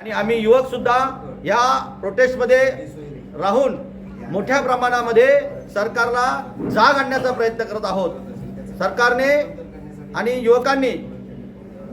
आणि आम्ही युवक सुद्धा या प्रोटेस्टमध्ये राहून मोठ्या प्रमाणामध्ये सरकारला जाग आणण्याचा प्रयत्न करत आहोत. सरकारने आणि युवकांनी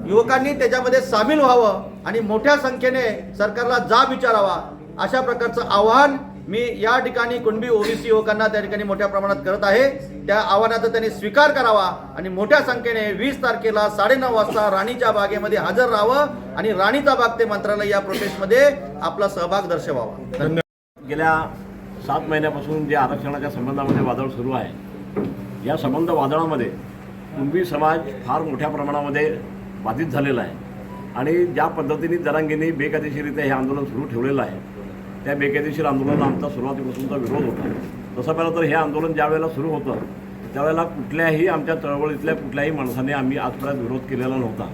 युवकांनी त्याच्यामध्ये सामील व्हावं आणि मोठ्या संख्येने सरकारला जाब विचारावा अशा प्रकारचं आव्हान मी या ठिकाणी कुणबी ओबीसी युवकांना त्या ठिकाणी मोठ्या प्रमाणात करत आहे. त्या आव्हानाचा त्यांनी स्वीकार करावा आणि मोठ्या संख्येने वीस तारखेला साडेनऊ वाजता राणीच्या बागेमध्ये हजर राहावं आणि राणीचा बाग ते मंत्रालय या प्रोसेसमध्ये आपला सहभाग दर्शवावा. गेल्या सात महिन्यापासून जे आरक्षणाच्या संबंधामध्ये वादळ सुरू आहे या संबंध वादळामध्ये कुणबी समाज फार मोठ्या प्रमाणामध्ये बाधित झालेला आहे. आणि ज्या पद्धतीने जरांगीने बेकायदेशीरित्या हे आंदोलन सुरू ठेवलेलं आहे त्या बेकायदेशीर आंदोलनाला आमचा सुरुवातीपासूनचा विरोध होता. तसं पाहिलं तर हे आंदोलन ज्यावेळेला सुरू होतं त्यावेळेला कुठल्याही आमच्या चळवळीतल्या कुठल्याही माणसाने आम्ही आजपर्यंत विरोध केलेला नव्हता.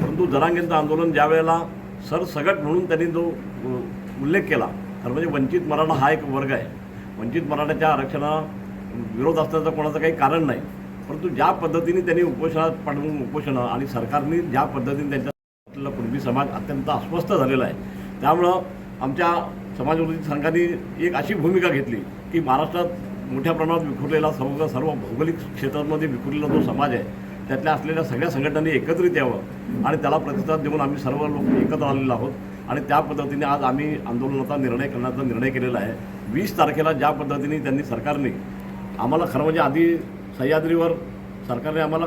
परंतु जरांगेंचं आंदोलन ज्यावेळेला सरसगट म्हणून त्यांनी जो उल्लेख केला तर म्हणजे वंचित मराठा हा एक वर्ग आहे. वंचित मराठाच्या आरक्षणा विरोध असण्याचं कोणाचं काही कारण नाही. परंतु ज्या पद्धतीने त्यांनी उपोषणात पाठवून उपोषणं आणि सरकारने ज्या पद्धतीने त्यांच्या पूर्वी समाज अत्यंत अस्वस्थ झालेला आहे त्यामुळं आमच्या समाजवादी संघाने एक अशी भूमिका घेतली की महाराष्ट्रात मोठ्या प्रमाणात विखुरलेला सर्व सर्व भौगोलिक क्षेत्रांमध्ये विखुरलेला जो समाज आहे त्यातल्या असलेल्या सगळ्या संघटनांनी एकत्रित यावं आणि त्याला प्रतिसाद देऊन आम्ही सर्व लोक एकत्र आलेलो आहोत. आणि त्या पद्धतीने आज आम्ही आंदोलनाचा निर्णय करण्याचा निर्णय केलेला आहे. वीस तारखेला ज्या पद्धतीने त्यांनी सरकारने आम्हाला खरं म्हणजे आधी सह्याद्रीवर सरकारने आम्हाला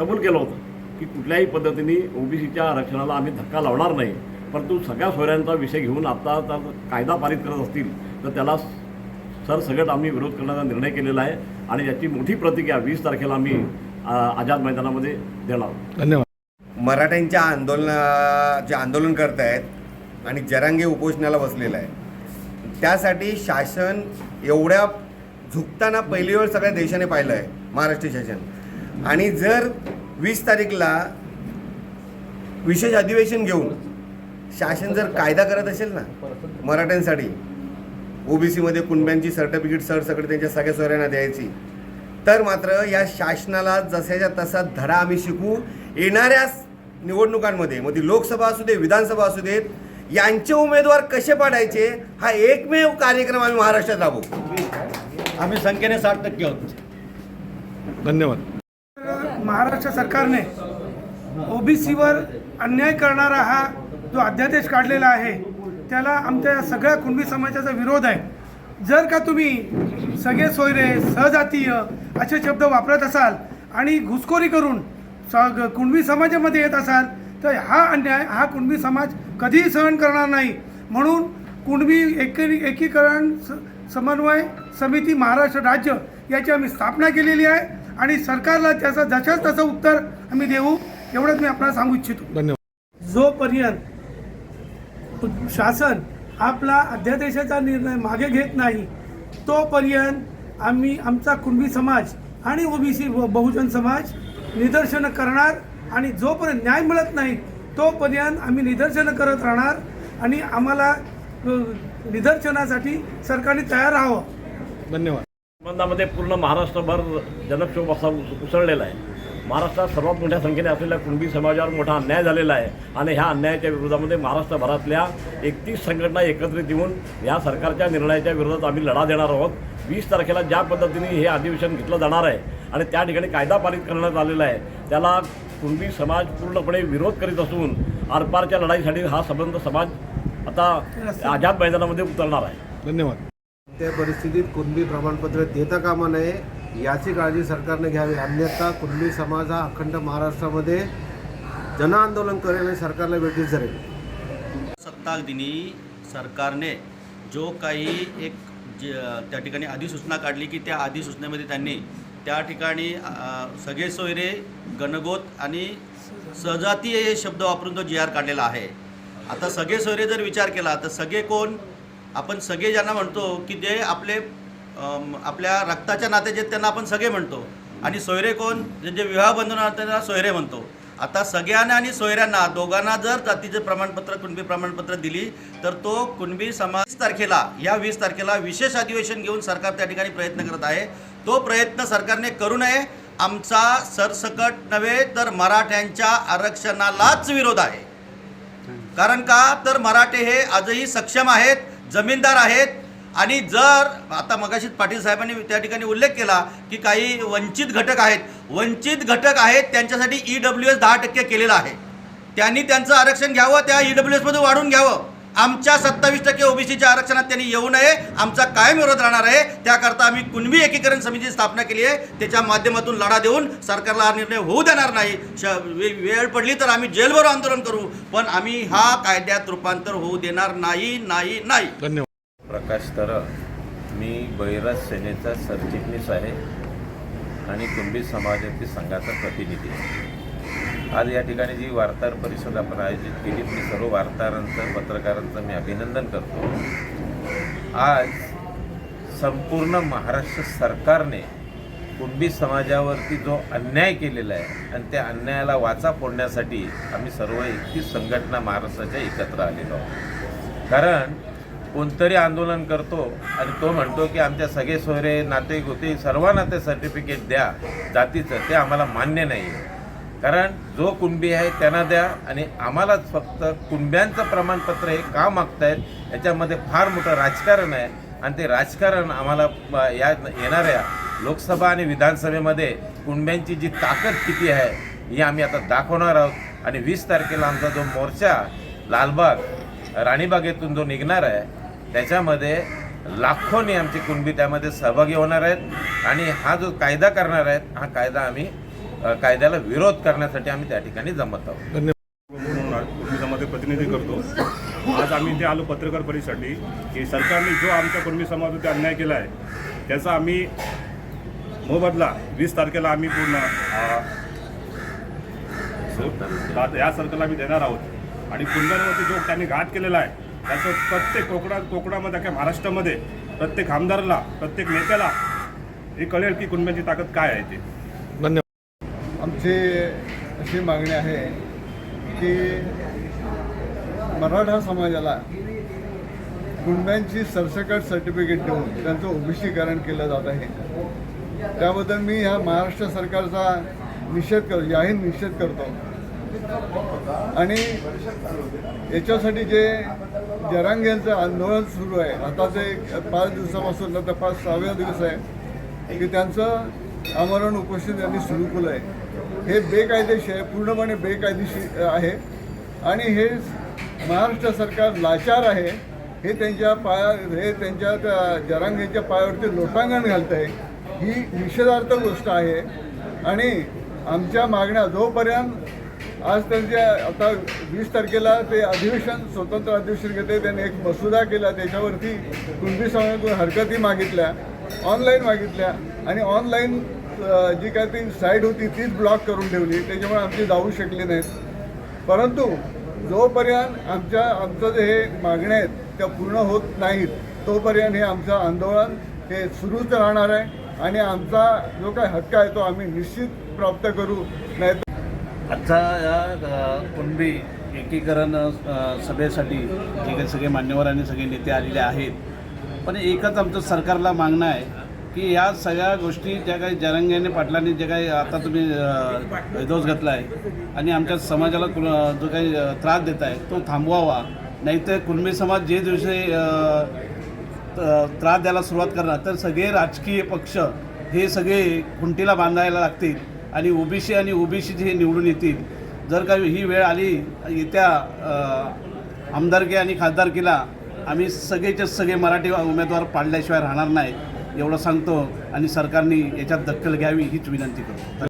कबूल केलं होतं की कुठल्याही पद्धतीने ओबीसीच्या आरक्षणाला आम्ही धक्का लावणार नाही. परंतु सगळ्या सोयऱ्यांचा विषय घेऊन आता जर कायदा पारित करत असतील तर त्याला सरसगट आम्ही विरोध करण्याचा निर्णय केलेला आहे आणि याची मोठी प्रतिक्रिया वीस तारखेला आम्ही आझाद मैदानामध्ये देणार आहोत. धन्यवाद मराठ्यांच्या आंदोलना जे आंदोलन करत आहेत आणि जरांगे उपोषणाला बसलेलं आहे त्यासाठी शासन एवढ्या झुकताना पहिली वेळ सगळ्या देशाने पाहिलं आहे महाराष्ट्र शासन आणि जर वीस तारीखला विशेष अधिवेशन घेऊन शासन जर कायदा करत असेल ना मराठ्यांसाठी ओबीसीमध्ये कुणब्यांची सर्टिफिकेट सरसकट त्यांच्या सगळ्या सोयऱ्यांना द्यायची तर मात्र या शासनाला जशाच्या तसा धडा आम्ही शिकू येणाऱ्या निवडणुकांमध्ये मग ती लोकसभा असू दे विधानसभा असू देत यांचे उमेदवार कसे पाडायचे हा एकमेव कार्यक्रम आम्ही महाराष्ट्रात राबवू. आम्ही संख्येने साठ टक्के आहोत. धन्यवाद. महाराष्ट्र सरकारने ओबीसीवर अन्याय करणारा हा जो अध्यादेश काढलेला आहे त्याला आमच्या सगळ्या कुणबी समाजाचा विरोध आहे. जर का तुम्ही सगळे सोयरे सहजातीय असे शब्द वापरत असाल आणि घुसखोरी करून स कुणबी समाजामध्ये येत असाल तर हा अन्याय हा कुणबी समाज कधीही सहन करणार नाही. म्हणून कुणबी एकी एकीकरण स समन्वय समिती महाराष्ट्र राज्य याची आम्ही स्थापना केलेली आहे आणि सरकारला त्याचं जशाच तसं उत्तर आम्ही देऊ एवढंच मी आपल्याला सांगू इच्छितो. धन्यवाद. जोपर्यंत शासन आपला अध्यादेशाचा निर्णय मागे घेत नाही तोपर्यंत आम्ही आमचा कुणबी समाज आणि ओबीसी बहुजन समाज निदर्शनं करणार आणि जोपर्यंत न्याय मिळत नाही तोपर्यंत आम्ही निदर्शनं करत राहणार आणि आम्हाला निदर्शनासाठी सरकारने तयार राहावं. धन्यवाद. संबंधामध्ये पूर्ण महाराष्ट्रभर जनक्षोभ असा उस- उसळलेला आहे. महाराष्ट्रात सर्वात मोठ्या संख्येने असलेल्या कुणबी समाजावर मोठा अन्याय झालेला आहे. आणि ह्या अन्यायाच्या विरोधामध्ये महाराष्ट्रभरातल्या एकतीस संघटना एकत्रित येऊन या सरकारच्या निर्णयाच्या विरोधात आम्ही लढा देणार आहोत. वीस तारखेला ज्या पद्धतीने हे अधिवेशन घेतलं जाणार आहे आणि त्या ठिकाणी कायदा पारित करण्यात आलेला आहे त्याला कुणबी समाज पूर्णपणे विरोध करीत असून आरपारच्या लढाईसाठी हा संबंध समाज आता आझाद मैदानामध्ये उतरणार आहे. धन्यवाद. त्या परिस्थितीत कुणबी प्रमाणपत्र देता कामा नये याची काळजी सरकारने घ्यावी. अन्यथा कुणबी समाज हा अखंड महाराष्ट्रामध्ये जनआंदोलन करेल आणि सरकारला वेठीस धरेल. सत्ताक दिनी सरकारने जो काही एक ज त्या ठिकाणी अधिसूचना काढली की त्या अधिसूचनेमध्ये त्यांनी त्या ठिकाणी सगळे सोयरे गणगोत आणि सहजातीय हे शब्द वापरून तो जी आर काढलेला आहे. आता सगळे सोयरे जर विचार केला तर सगळे कोण? आपण सगळे ज्यांना म्हणतो की जे आपले आपल्या रक्ताच्या नात्याचे त्यांना आपण सगळे म्हणतो. आणि सोयरे कोण? ज्यांचे विवाह बंधन त्यांना सोयरे म्हणतो. आता सगळ्यांना आणि सोयऱ्यांना दोघांना जर जातीचे प्रमाणपत्र कुणबी प्रमाणपत्र दिली तर तो कुणबी समाज वीस तारखेला या वीस तारखेला विशेष अधिवेशन घेऊन सरकार त्या ठिकाणी प्रयत्न करत आहे. तो प्रयत्न सरकारने करू नये. आमचा सरसकट नव्हे तर मराठ्यांच्या आरक्षणालाच विरोध आहे. कारण का? तर मराठे हे आजही सक्षम आहेत जमीनदार आहेत आणि जर आता मगाशीच पाटील साहेबांनी त्या ठिकाणी उल्लेख केला की काही वंचित घटक आहेत. वंचित घटक आहेत त्यांच्यासाठी ई डब्ल्यू एस दहा टक्के केलेलं आहे. त्यांनी त्यांचं आरक्षण घ्यावं त्या ई डब्ल्यू एसमध्ये वाढून घ्यावं. आमच्या सत्तावीस टक्के ओबीसीच्या आरक्षणात त्यांनी येऊ नये आमचा कायम विरोध राहणार आहे. त्याकरता आम्ही कुणबी एकीकरण समितीची स्थापना केली आहे. त्याच्या माध्यमातून लढा देऊन सरकारला हा निर्णय होऊ देणार नाही. श वे- वेळ पडली तर आम्ही जेलभरो आंदोलन करू. पण आम्ही हा कायद्यात रूपांतर होऊ देणार नाही नाही नाही. धन्यवाद. प्रकाश तर मी बहिराज सेनेचा सरचिटणीस आहे आणि कुंभी समाजातील संघाचा प्रतिनिधी आहे. आज या ठिकाणी जी वार्ताहर परिषद आपण आयोजित केली मी सर्व वार्ताहरांचं पत्रकारांचं मी अभिनंदन करतो. आज संपूर्ण महाराष्ट्र सरकारने कुणबी समाजावरती जो अन्याय केलेला आहे आणि त्या अन्यायाला वाचा फोडण्यासाठी आम्ही सर्व एकतीस संघटना महाराष्ट्राच्या एकत्र आलेलो आहोत. कारण कोणतरी आंदोलन करतो आणि तो म्हणतो की आमच्या सगळे सोयरे नाते गोते सर्वांना ते सर्टिफिकेट द्या. जातीचं ते आम्हाला मान्य नाही आहे कारण जो कुणबी आहे त्यांना द्या आणि आम्हालाच फक्त कुणब्यांचं प्रमाणपत्र हे का मागतायत याच्यामध्ये फार मोठं राजकारण आहे. आणि ते राजकारण आम्हाला या येणाऱ्या लोकसभा आणि विधानसभेमध्ये कुणब्यांची जी ताकद किती आहे ही आम्ही आता दाखवणार आहोत. आणि वीस तारखेला आमचा जो मोर्चा लालबाग राणीबाग येथून जो निघणार आहे त्याच्यामध्ये लाखोनी आमची कुणबी त्यामध्ये सहभागी होणार आहेत. आणि हा जो कायदा करणार आहेत हा कायदा आम्ही कायद्याला विरोध करण्यासाठी आम्ही त्या ठिकाणी जमत आहोत. समाजाचे प्रतिनिधी करतो. आज आम्ही इथे आलो पत्रकार परिषदेसाठी. की सरकारने जो आमच्या कुणबी समाजावरती अन्याय केला आहे त्याचा आम्ही मोबदला वीस तारखेला आम्ही पूर्ण या सरकारला आम्ही देणार आहोत. आणि कुंड्यांवरती जो त्यांनी घात केलेला आहे त्याचं प्रत्येक कोकणात कोकणामध्ये अख्ख्या महाराष्ट्रामध्ये प्रत्येक आमदाराला प्रत्येक नेत्याला हे कळेल की कुणब्यांची ताकद काय आहे ते. धन्यवाद. आमची अशी मागणी आहे की मराठा समाजाला कुणब्यांची सरसकट सर्टिफिकेट देऊन त्यांचं ओबीसीकरण केलं जात आहे. त्याबद्दल मी ह्या महाराष्ट्र सरकारचा निषेध कर जाहीर निषेध करतो. आणि याच्यासाठी जे जरांगेंचं आंदोलन सुरू आहे. आता ते पाच दिवसापासून आता पाच सहाव्या दिवस आहे की त्यांचं आमरण उपोषण त्यांनी सुरू केलं आहे. हे बेकायदेशीर आहे पूर्णपणे बेकायदेशीर आहे. आणि हे महाराष्ट्र सरकार लाचार आहे हे त्यांच्या पाया हे त्यांच्या त्या जरांगेच्या पायावरती लोटांगण घालत आहे ही निषेधार्थ गोष्ट आहे. आणि आमच्या मागण्या जोपर्यंत आज त्यांचे आता वीस तारखेला ते अधिवेशन स्वतंत्र अधिवेशन घेते. त्यांनी एक मसुदा केला. त्याच्यावरती कुणबी समाजातून हरकती मागितल्या ऑनलाईन मागितल्या. आणि ऑनलाईन जी काय ती साईट होती तीच ब्लॉक करून ठेवली. त्याच्यामुळे आमची जाऊ शकली नाहीत. परंतु जोपर्यंत आमच्या आमचं जे हे मागण्या आहेत त्या पूर्ण होत नाहीत तोपर्यंत हे आमचं आंदोलन हे सुरूच राहणार आहे. आणि आमचा जो काय हक्क आहे तो आम्ही निश्चित प्राप्त करू. नाही आजचा या कुणबी एकीकरण सभेसाठी जे काही सगळे मान्यवर आणि सगळे नेते आलेले आहेत पण एकच आमचं सरकारला मागणं आहे की या सगळ्या गोष्टी ज्या काही जरंग्याने पाटलांनी जे काही आता तुम्ही अ, घेतला घातला आहे आणि आमच्या समाजाला जो काही त्रास देत आहे तो थांबवावा. नाहीतर कुणबी समाज जे दिवशी त्रास द्यायला सुरुवात करणार तर सगळे राजकीय पक्ष हे सगळे खुंटीला बांधायला लागतील. आणि ओबीसी आणि ओबीसी जे निवडून येतील जर का ही वेळ आली येत्या आमदारकी आणि खासदारकीला आम्ही सगळेचे सगळे मराठी उमेदवार पाडल्याशिवाय राहणार नाही एवढं सांगतो आणि सरकारने याच्यात दखल घ्यावी हीच विनंती करतो.